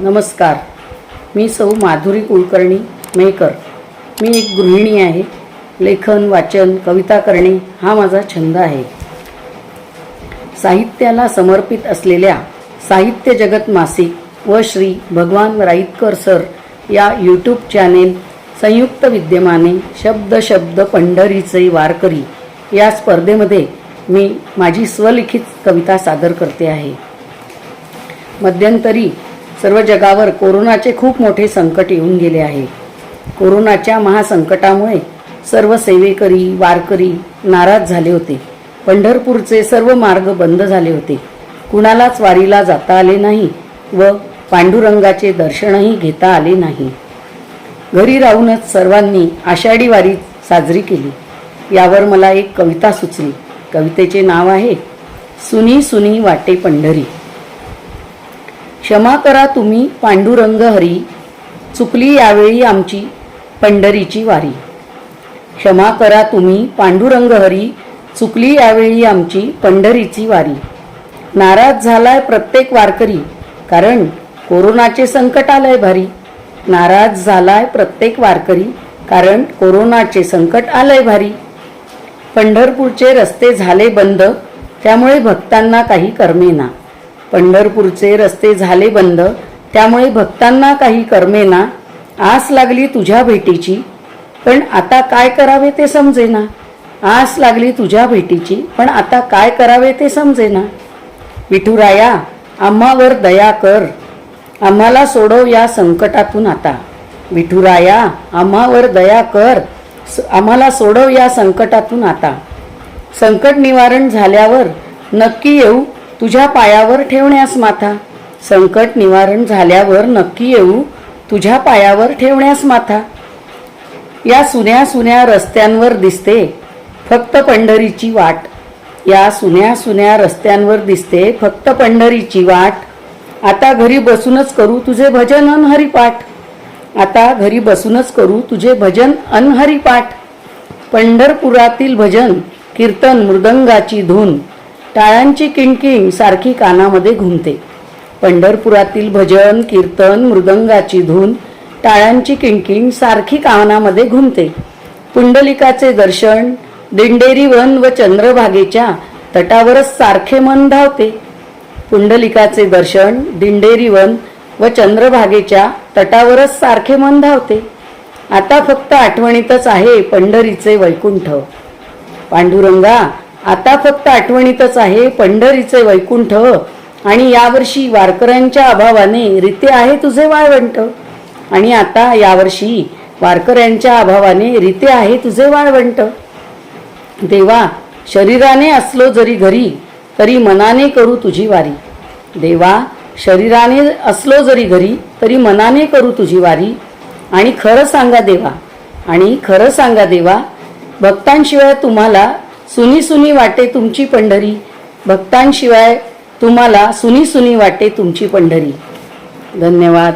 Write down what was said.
नमस्कार. मी सौ माधुरी कुलकर्णी मेकर मी एक गृहिणी आहे. लेखन वाचन कविता करणे हा माझा छंद आहे. साहित्याला समर्पित असलेल्या साहित्य जगत मासिक व श्री भगवान राईतकर सर या यूट्यूब चॅनेल संयुक्त विद्यमाने शब्द शब्द पंढरीचे वारकरी या स्पर्धेमध्ये मी माझी स्वलिखित कविता सादर करते आहे. मध्यंतरी सर्व जगावर कोरोनाचे खूप मोठे संकट येऊन गेले आहे. कोरोनाच्या महासंकटामुळे सर्व सेवेकरी वारकरी नाराज झाले होते. पंढरपूरचे सर्व मार्ग बंद झाले होते. कुणालाच वारीला जाता आले नाही व पांडुरंगाचे दर्शनही घेता आले नाही. घरी राहूनच सर्वांनी आषाढी वारी साजरी केली. यावर मला एक कविता सुचली. कवितेचे नाव आहे सुनी सुनी वाटे पंढरी. क्षमा करा तुम्ही पांडुरंग हरी. चुकली यावेळी आमची पंढरीची वारी. क्षमा करा तुम्ही पांडुरंग हरी. चुकली यावेळी आमची पंढरीची वारी. नाराज झालाय प्रत्येक वारकरी कारण कोरोनाचे संकट आलंय भारी. नाराज झालाय प्रत्येक वारकरी कारण कोरोनाचे संकट आलंय भारी. पंढरपूरचे रस्ते झाले बंद त्यामुळे भक्तांना काही करमेना. पंढरपूरचे रस्ते झाले बंद. त्यामुळे भक्तांना काही करमेना आस लागली तुझ्या भेटीची. पण आता काय करावे ते समजेना. आस लागली तुझ्या भेटीची पण आता काय करावे ते समजेना. विठुराया आम्हावर दया कर. आम्हाला सोडव या संकटातून आता. विठुराया आम्हावर दया कर. आम्हाला सोडव या संकटातून आता. संकट निवारण झाल्यावर नक्की येऊ. तुझ्या पायावर ठेवण्यास माथा. संकट निवारण झाल्यावर नक्की येऊ. तुझ्या पायावर ठेवण्यास माथा. या सुन्या सुन्या रस्त्यांवर दिसते. फक्त पंढरीची वाट. या सुन्या सुन्या रस्त्यांवर दिसते. फक्त पंढरीची वाट. आता घरी बसूनच करू तुझे भजन अनहरिपाठ. आता घरी बसूनच करू तुझे भजन अनहरिपाठ. पंढरपुरातील भजन कीर्तन मृदंगाची धून. टाळांची किणकिण सारखी कानामध्ये घुमते. पंढरपुरातील भजन कीर्तन मृदंगाची धून टाळ्यांची किणकिण सारखी कानामध्ये घुमते. पुंडलिकाचे दर्शन दिंडेरी वन व चंद्रभागेच्या तटावरच सारखे मन धावते. पुंडलिकाचे दर्शन दिंडेरी वन व चंद्रभागेच्या तटावरच सारखे मन धावते. आता फक्त आठवणीतच आहे पंढरीचे वैकुंठ. पांडुरंगा आता फक्त आठवणीतच आहे पंढरीचे वैकुंठ. आणि यावर्षी वारकऱ्यांच्या अभावाने रिते आहे तुझे वाळवंट. आणि आता यावर्षी वारकऱ्यांच्या अभावाने रिते आहे तुझे वाळवंट. देवा शरीराने असलो जरी घरी तरी मनाने करू तुझी वारी. देवा शरीराने असलो जरी घरी तरी मनाने करू तुझी वारी. आणि खरं सांगा देवा आणि खरं सांगा देवा भक्तांशिवाय तुम्हाला सुनी सुनी वाटे तुमची पंढरी. भक्तांशिवाय तुम्हाला सुनी सुनी वाटे तुमची पंढरी. धन्यवाद.